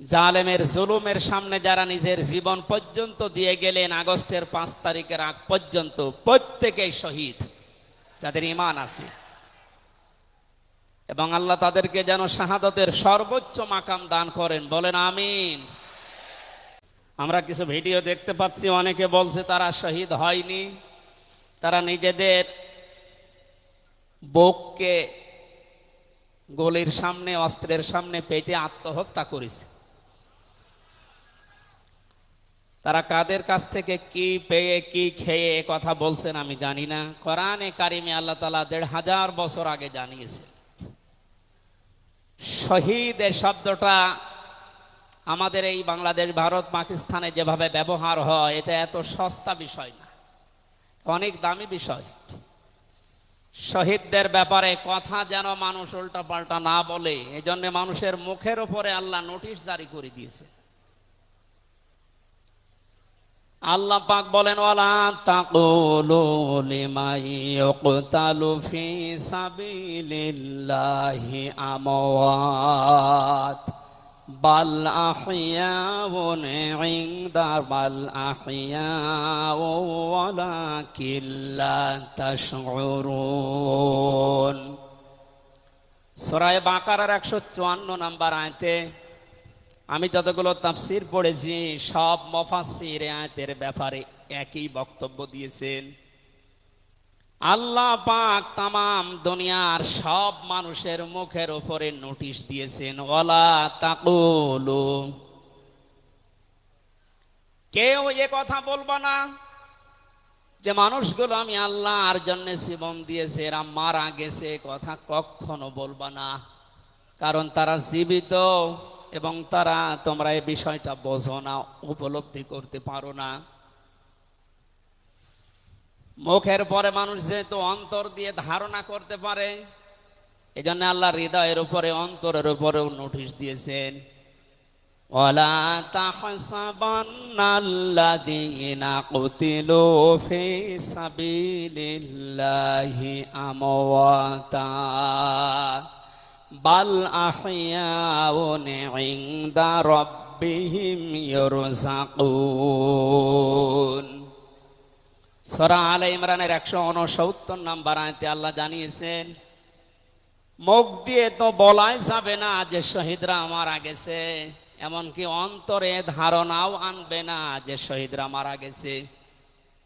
জালেমের জুলুমের সামনে যারা নিজের জীবন পর্যন্ত দিয়ে গেলেন আগস্টের পাঁচ তারিখের আগ পর্যন্ত প্রত্যেকেই শহীদ। যাদের ইমান আছে। এবং আল্লাহ তাদেরকে যেন শাহাদতের সর্বোচ্চ মাকাম দান করেন। বলেন, আমিন। আমরা কিছু ভিডিও দেখতে পাচ্ছি, অনেকে বলছে তারা শহীদ হয়নি। তারা নিজেদের বুককে গলির সামনে, অস্ত্রের সামনে পেতে আত্মহত্যা করেছে। তারা কাদের কাছ থেকে কি পেয়ে, কি খেয়ে কথা বলছেন আমি জানি না। কোরআনে কারিমে আল্লাহ তালা দেড় হাজার বছর আগে জানিয়েছে শহীদ এ শব্দটা আমাদের এই বাংলাদেশ, ভারত, পাকিস্তানে যেভাবে ব্যবহার হয়, এটা এত সস্তা বিষয় না। অনেক দামি বিষয়। শহীদদের ব্যাপারে কথা যেন মানুষ উল্টা পাল্টা না বলে এই জন্য মানুষের মুখের উপরে আল্লাহ নোটিশ জারি করে দিয়েছে। আল্লাহ পাক বলেন, ওয়ালা আমওয়াত। বাল আহইয়াউন ইনদা বাল আহইয়াউ ওয়ালাকিন লা তাশউরুন। সূরা বাকারার 154 নাম্বার আয়াতে আমি যতগুলো তাফসির পড়েছি, সব মফাসির আয়াতের ব্যাপারে একই বক্তব্য দিয়েছেন। আল্লাহ পাক তামাম দুনিয়ার সব মানুষের মুখের উপরে নোটিশ দিয়েছেন ওলা তাকুলু। কেউ এ কথা বলবা না যে, মানুষগুলো আমি আল্লাহর জন্য জীবন দিয়েছে, এরা মারা গেছে কথা কখনো বলবা না। কারণ তারা জীবিত। এবং তারা তোমরা এই বিষয়টা বোঝো না, উপলব্ধি করতে পারো না। মুখের পরে মানুষ যেহেতু অন্তর দিয়ে ধারণা করতে পারে এই জন্য আল্লাহ হৃদয়ের উপরে, অন্তরের উপরেও নোটিশ দিয়েছেন। ওলা আমওয়াতা। বাল আহয়াউন ইনদা রাব্বিহিম ইরযাকুন সূরা আলে ইমরানের 169 নাম্বার আয়াতে আল্লাহ জানিয়েছেন, মুখ দিয়ে তো বলাই যাবে না যে শহীদরা মারা গেছে, এমনকি অন্তরে ধারণাও আনবে না যে শহীদরা মারা গেছে।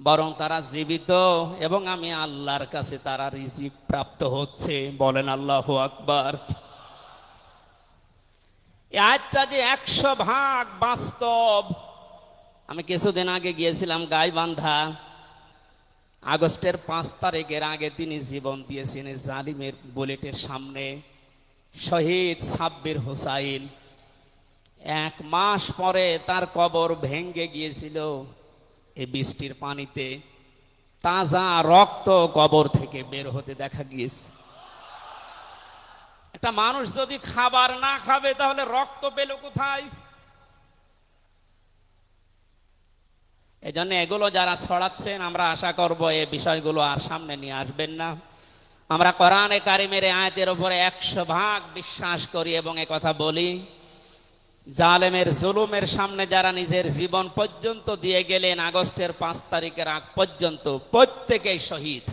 বরং তারা জীবিত এবং আমি আল্লাহর কাছে তারা রিজিক প্রাপ্ত হচ্ছে। বলেন আল্লাহ আকবার। এই আয়াতটা যে একশো ভাগ বাস্তব। আমি কিছুদিন আগে গিয়েছিলাম গাইবান্ধা। আগস্টের পাঁচ তারিখের আগে তিনি জীবন দিয়েছেন জালিমের বুলেটের সামনে। শহীদ সাব্বির হোসাইন। এক মাস পরে তার কবর ভেঙ্গে গিয়েছিল। এই বৃষ্টির পানিতে তাজা রক্ত কবর থেকে বের হতে দেখা গিয়েছে। একটা মানুষ যদি খাবার না খাবে, তাহলে রক্ত পেল কোথায়? এই জন্য এগুলো যারা ছড়াচ্ছেন, আমরা আশা করব এই বিষয়গুলো আর সামনে নিয়ে আসবেন না। আমরা কোরআনে কারিমের আয়াতের উপরে একশো ভাগ বিশ্বাস করি এবং কথা বলি। জালেমের জুলুমের সামনে যারা নিজের জীবন পর্যন্ত দিয়ে গেলেন আগস্টের পাঁচ তারিখের আগ পর্যন্ত প্রত্যেকেই শহীদ।